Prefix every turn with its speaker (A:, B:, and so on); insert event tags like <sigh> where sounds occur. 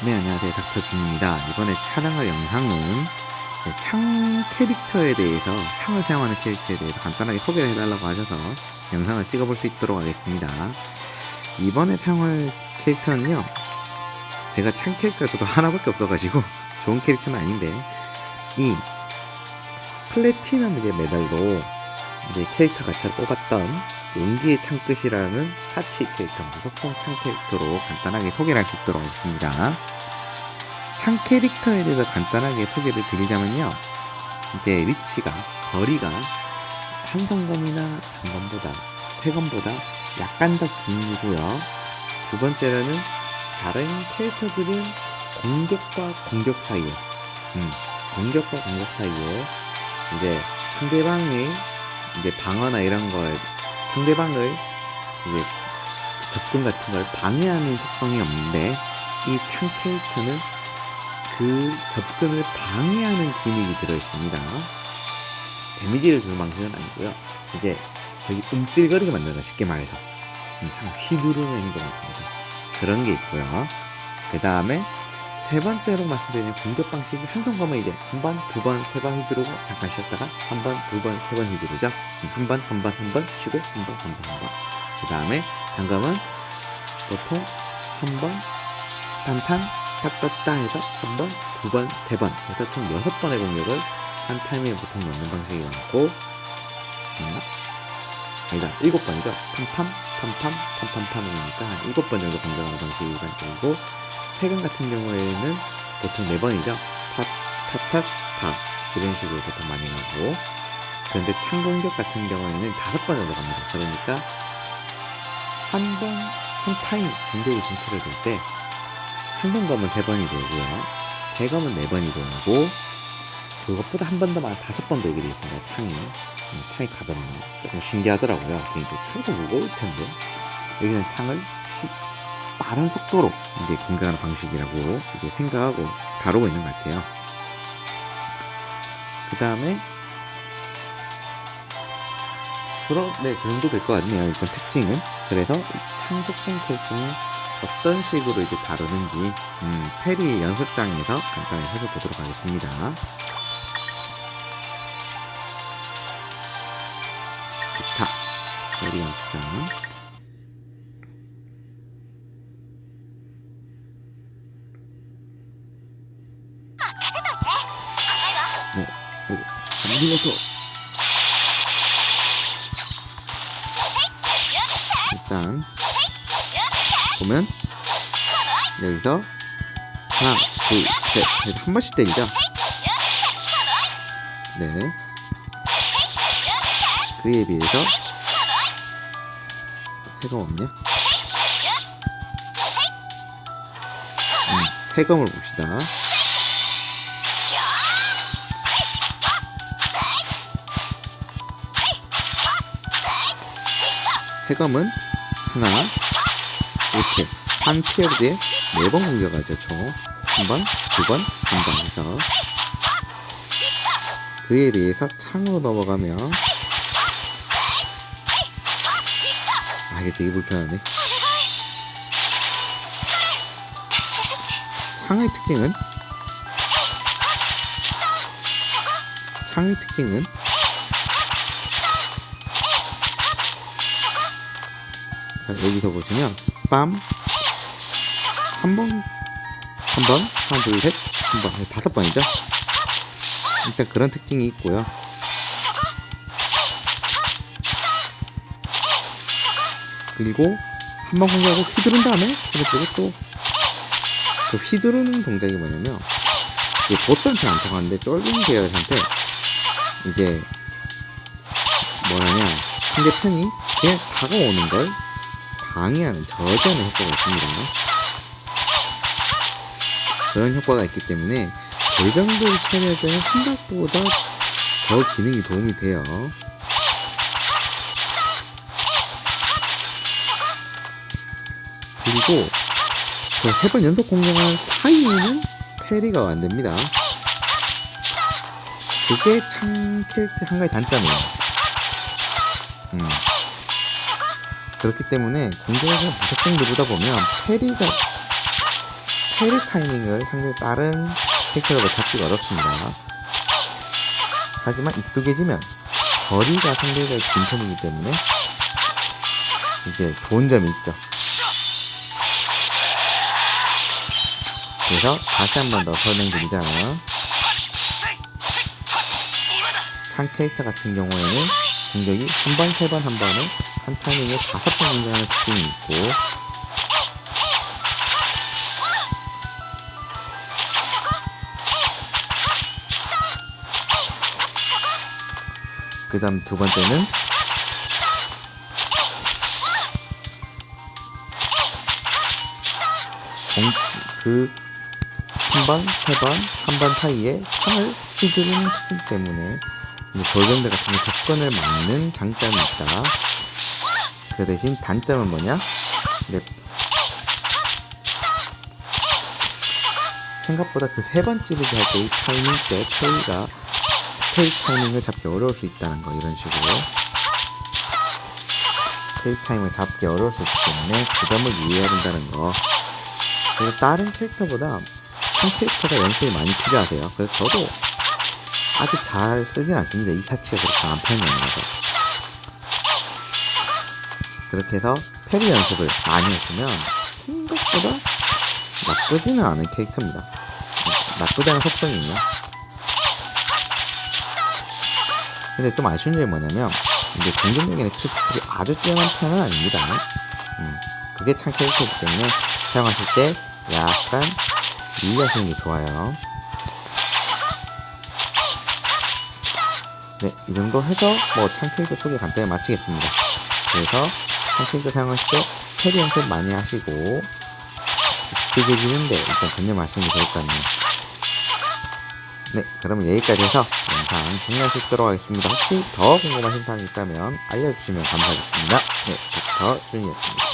A: 네, 안녕하세요. 닥터준입니다. 이번에 촬영할 영상은 네, 창 캐릭터에 대해서, 창을 사용하는 캐릭터에 대해서 간단하게 소개를 해달라고 하셔서 영상을 찍어볼 수 있도록 하겠습니다. 이번에 사용할 캐릭터는요, 제가 창 캐릭터가 저도 <laughs> 하나밖에 없어가지고 좋은 캐릭터는 아닌데, 이 플래티넘 이제 메달로 이제 캐릭터 가차를 뽑았던 용기의 창끝이라는 하치 캐릭터, 무속성 창 캐릭터로 간단하게 소개를 할 수 있도록 하겠습니다. 창 캐릭터에 대해서 간단하게 소개를 드리자면요. 이제 리치가, 거리가 한성검이나 단검보다, 세검보다 약간 더 길고요. 두 번째로는 다른 캐릭터들은 공격과 공격 사이에, 음, 공격과 공격 사이에 이제 상대방의 이제 방어나 이런 걸 상대방을 이제 접근 같은 걸 방해하는 속성이 없는데 이 창 캐릭터는 그 접근을 방해하는 기믹이 들어 있습니다. 데미지를 줄 만큼은 아니고요. 이제 저기 움찔거리게 만드는 쉽게 말해서 음, 참 휘두르는 행동을 통해서 그런 게 있고요. 그 다음에 세 번째로 말씀드리는 공격 방식이 한 손가면 이제 한 번, 두 번, 세 번 휘두르고 잠깐 쉬었다가 한 번, 두 번, 세 번 휘두르죠. 음, 한 번, 한 번, 한 번 쉬고 한 번, 한 번, 한 번. 그 다음에 단검은 보통 한 번, 단탄, 따따따 해서 한 번, 두 번, 세 번 해서 총 여섯 번의 공격을 한 타임에 보통 넣는 방식이 많고 맞나? 아니다 일곱 번이죠. 팜팜, 팜팜, 팜팜팜이니까 한 일곱 번 정도 공격하는 방식이 일반적이고 세금 같은 경우에는 보통 네 번이죠. 탓, 탓, 탓, 탓 이런 식으로 보통 많이 가고 그런데 창 공격 같은 경우에는 다섯 번 정도 갑니다. 그러니까 한 번, 한 타임 공격이 진출을 될 때, 한 번 검은 세 번이 돌고요. 세 검은 네 번이 돌고, 그것보다 한 번 더 많아 다섯 번 돌게 되어 있습니다. 창이. 음, 창이 가볍네. 조금 신기하더라고요. 굉장히 창도 무거울 텐데. 여기는 창을 시- 빠른 속도로 이제 공격하는 방식이라고 이제 생각하고 다루고 있는 것 같아요. 그 다음에 그럼 네, 그 정도 될 것 같네요. 일단 특징은. 그래서 이 창속성 캐릭터는 어떤 식으로 이제 다루는지 음, 페리 연습장에서 간단히 살펴보도록 하겠습니다. 좋다. 페리 연습장. 안 익어서. 일단 보면 여기서 하나, 둘, 셋, 이렇게 한 번씩 때리죠. 네. 그에 비해서 세검 없냐? 음, 세검을 봅시다. 세검은 하나, 이렇게 한 피어드에 네 번 공격하죠, 총. 한 번, 두 번, 한 번 해서. 그에 비해서 창으로 넘어가면 아 이게 되게 불편하네. 창의 특징은 창의 특징은 자 여기서 보시면 빰 한 번, 한 번, 하나, 둘, 셋, 한 번, 다섯 번이죠. 일단 그런 특징이 있고요. 그리고 한 번 공격하고 휘두른 다음에 그리고 또그 휘두르는 동작이 뭐냐면 이게 보스한테 안 통하는데 쫄린 계열한테 이제 뭐냐면 상대편이 그냥 다가오는 걸 방해하는 저지하는 효과가 있습니다. 그런 효과가 있기 때문에 골병들 처리할 때는 생각보다 더 기능이 도움이 돼요. 그리고 저 세 번 연속 공격한 사이에는 페리가 안 됩니다. 그게 참 캐릭터 한 가지 단점이에요. 음. 그렇기 때문에 공격을 무작정 누르다 보면 페리가 페리 타이밍을 상당히 빠른 캐릭터로 잡기가 어렵습니다. 하지만 익숙해지면 거리가 상대적으로 긴 편이기 때문에 이제 좋은 점이 있죠. 그래서 다시 한 번 더 설명드리자면 창 캐릭터 같은 경우에는 공격이 한 번, 세 번, 한 번에 한 타이밍에 다섯 번 등장하는 있고 그 다음 두 번째는 공, 그, 한 번, 세 번, 한 번 사이에 창을 휘두르는 특징 때문에 돌병대 같은 게 접근을 막는 장점이 있다. 그 대신 단점은 뭐냐? 이제 생각보다 그 세 번 찌르기 할때이 타이밍 때 페이가 페이 타이밍을 잡기 어려울 수 있다는 거 이런 식으로. 페이 타이밍을 잡기 어려울 수 있기 때문에 그 점을 유의해야 된다는 거. 그리고 다른 캐릭터보다 한 캐릭터가 연습이 많이 필요하세요. 그래서 저도 아직 잘 쓰진 않습니다. 이 타치가 그렇게 안 편이어서 그렇게 해서 페리 연습을 많이 했으면 생각보다 나쁘지는 않은 캐릭터입니다 않은 속성이 있냐 근데 좀 아쉬운 점이 뭐냐면 이제 공격력에는 크리티컬이 아주 뛰어난 편은 아닙니다. 음, 그게 참 캐릭터이기 때문에 사용하실 때 약간 유의하시는 게 좋아요. 네, 이 정도 해서 뭐참 캐릭터 소개 간단히 마치겠습니다. 그래서 참 캐릭터 사용하실 때 패리 연습 많이 하시고 익숙해지는데 일단 전념하시는 게 좋을 것 같네요. 네, 그러면 여기까지 해서 영상 정리할 수 있도록 하겠습니다. 혹시 더 궁금하신 사항이 있다면 알려주시면 감사하겠습니다. 네, 닥터 준이었습니다.